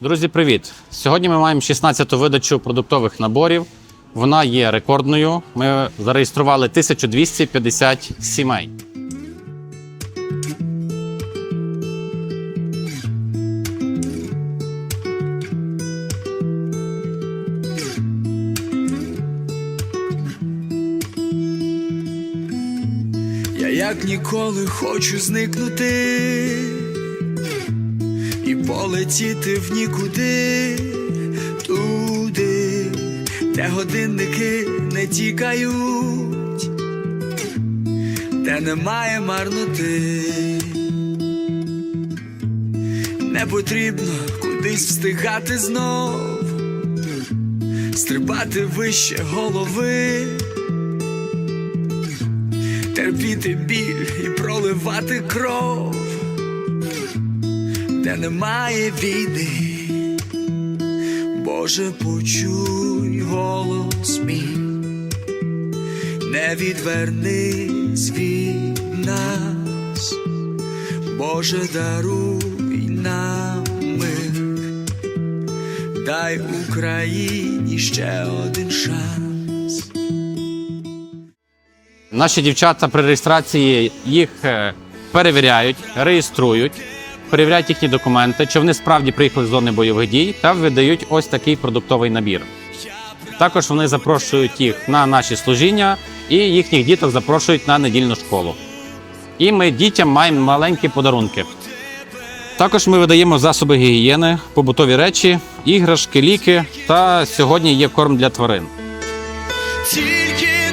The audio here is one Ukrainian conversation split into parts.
Друзі, привіт! Сьогодні ми маємо 16-ту видачу продуктових наборів. Вона є рекордною. Ми зареєстрували 1250 сімей. Я як ніколи хочу зникнути полетіти в нікуди туди, де годинники не тікають, де немає марноти. Не потрібно кудись встигати знов, стрибати вище голови терпіти біль і проливати кров, де немає війни, Боже, почуй голос мій, не відвернись від нас, Боже, даруй нам мир, дай Україні ще один шанс. Наші дівчата при реєстрації їх е, перевіряють, реєструють, перевіряють їхні документи, чи вони справді приїхали з зони бойових дій та видають ось такий продуктовий набір. Також вони запрошують їх на наші служіння і їхніх діток запрошують на недільну школу. І ми дітям маємо маленькі подарунки. Також ми видаємо засоби гігієни, побутові речі, іграшки, ліки та сьогодні є корм для тварин. Тільки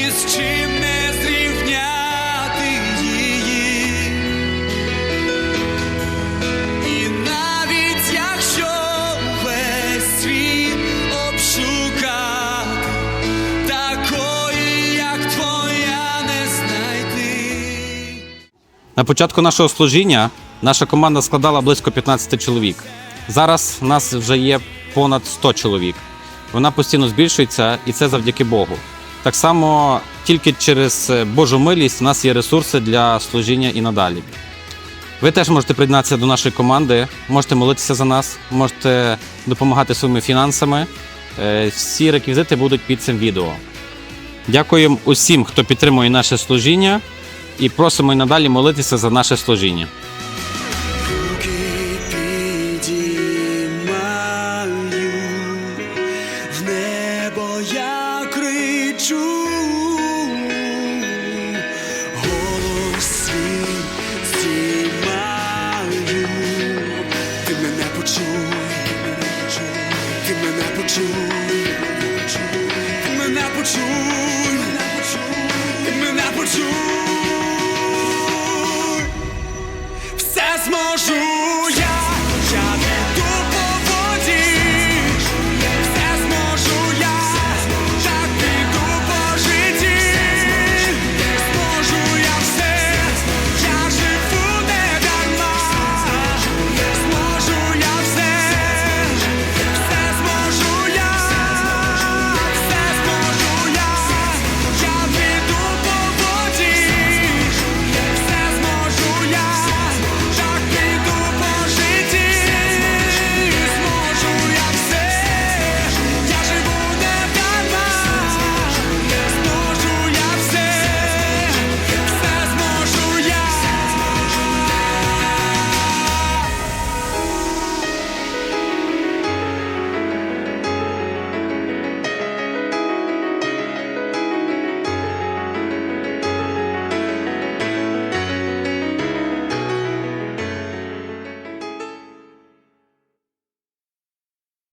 ні чим не зрівняти її. І навіть якщо весь світ обшукати, такої, як твоя, не знайти. На початку нашого служіння наша команда складала близько 15 чоловік. Зараз нас вже є понад 100 чоловік. Вона постійно збільшується, і це завдяки Богу. Так само тільки через е, Божу милість у нас є ресурси для служіння і надалі. Ви теж можете приєднатися до нашої команди, можете молитися за нас, можете допомагати своїми фінансами. Е, Всі реквізити будуть під цим відео. Дякуємо усім, хто підтримує наше служіння, і просимо й надалі молитися за наше служіння. Почуй, мене почуй.